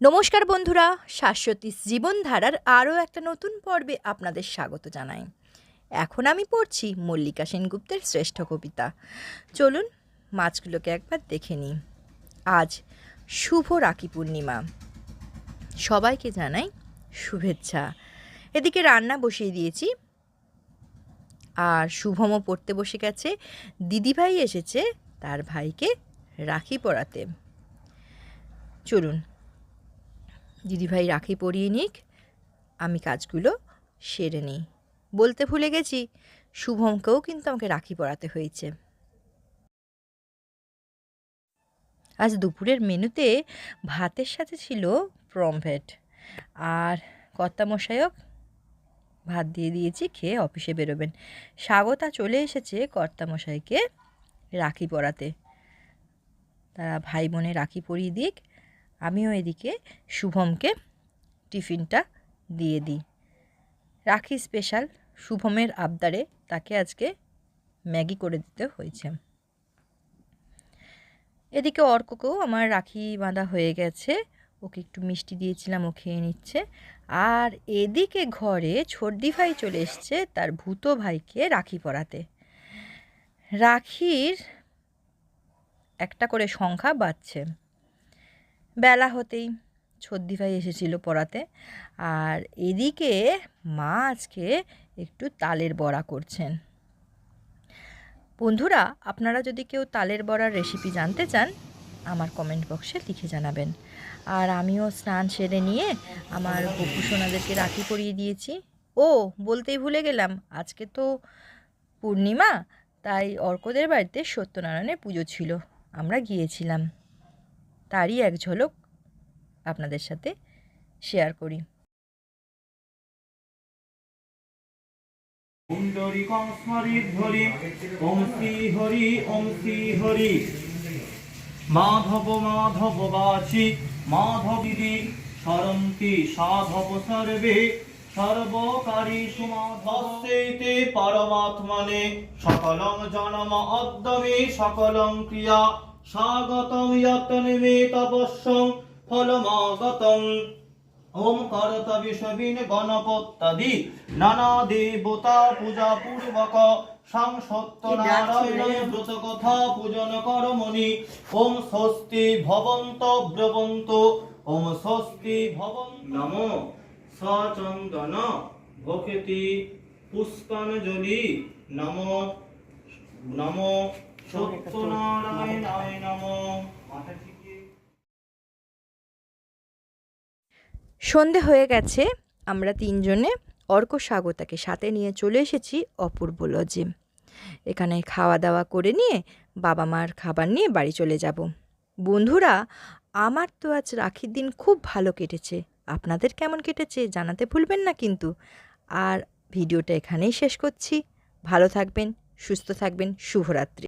নমস্কার বন্ধুরা, শাশ্বতী জীবনধারার আরও একটা নতুন পর্বে আপনাদের স্বাগত জানাই। এখন আমি পড়ছি মল্লিকা সেনগুপ্তের শ্রেষ্ঠ কবিতা। চলুন মাছগুলোকে একবার দেখে নিই। আজ শুভ রাখি পূর্ণিমা। সবাইকে জানাই শুভেচ্ছা। এদিকে রান্না বসিয়ে দিয়েছি। আর শুভমও পড়তে বসে গেছে। দিদিভাই এসেছে তার ভাইকে রাখি পড়াতে চলুন দিদিভাই রাখি পরিয়ে নিক, আমি কাজগুলো সেরে নিই। বলতে ভুলে গেছি, শুভমকেও কিন্তু আমাকে রাখি পরাতে হয়েছে। আজ দুপুরের মেনুতে ভাতের সাথে ছিল প্রমভেট আর কর্তামশায়ক ভাত দিয়ে দিয়েছি, খেয়ে অফিসে বেরোবেন। স্বাগতা চলে এসেছে কর্তামশাইকে রাখি পরাতে। তারা ভাই বোনে রাখি পরিয়ে দিক আমিও এদিকে শুভমকে টিফিনটা দিয়ে দিই। রাখি স্পেশাল শুভমের আবদারে তাকে আজকে ম্যাগি করে দিতে হয়েছে। এদিকে অর্ককেও আমার রাখি বাঁধা হয়ে গেছে। ওকে একটু মিষ্টি দিয়েছিলাম, ও খেয়ে নিচ্ছে। আর এদিকে ঘরে ছর্দি ভাই চলে এসছে তার ভূত ভাইকে রাখি পরাতে। রাখির একটা করে সংখ্যা বাড়ছে। বেলা হতেই ছদ্দি ভাই এসেছিল পড়াতে। আর এদিকে মা আজকে একটু তালের বড়া করছেন। বন্ধুরা, আপনারা যদি কেউ তালের বড়ার রেসিপি জানতে চান, আমার কমেন্ট বক্সে লিখে জানাবেন। আর আমিও স্নান সেরে নিয়ে আমার গপু সোনাদেরকে রাখি পরিয়ে দিয়েছি। ও, বলতেই ভুলে গেলাম, আজকে তো পূর্ণিমা, তাই অর্কদের বাড়িতে সত্যনারায়ণের পুজো ছিল। আমরা গিয়েছিলাম। তারই এক ঝলক আপনাদের সাথে শেয়ার করি। ওম শ্রী হরি, ওম হরি। মাধব মাধব বাচি মাধবিদি সরন্তি সাধব সর্বে, সর্বকারী সুমাধস্যেতে পরমাত্মনে সকলং জনম অদ্যমে, সকলং ক্রিয়া স্বাগতম যত্নমে তপস্যং ফলমাগতম ওম করতবি সবিন গণপত্যাদি নানা দেবতা পূজা পূর্বক সংসত্য নারায়ণ ব্রত কথা পূজন করমণি ওম স্বস্তি ভবন্ত ব্রবন্ত। ওম স্বস্তি ভবন নম সচন্দন ভকেতি পুষ্পাঞ্জলি। নম নম সন্ধে হয়ে গেছে, আমরা তিনজনে অর্ক স্বাগতাকে সাথে নিয়ে চলে এসেছি অপূর্ব লজে এখানে খাওয়া দাওয়া করে নিয়ে বাবা মার খাবার নিয়ে বাড়ি চলে যাব। বন্ধুরা, আমার তো আজ রাখির দিন খুব ভালো কেটেছে। আপনাদের কেমন কেটেছে জানাতে ভুলবেন না কিন্তু। আর ভিডিওটা এখানেই শেষ করছি। ভালো থাকবেন, সুস্থ থাকবেন, শুভরাত্রি।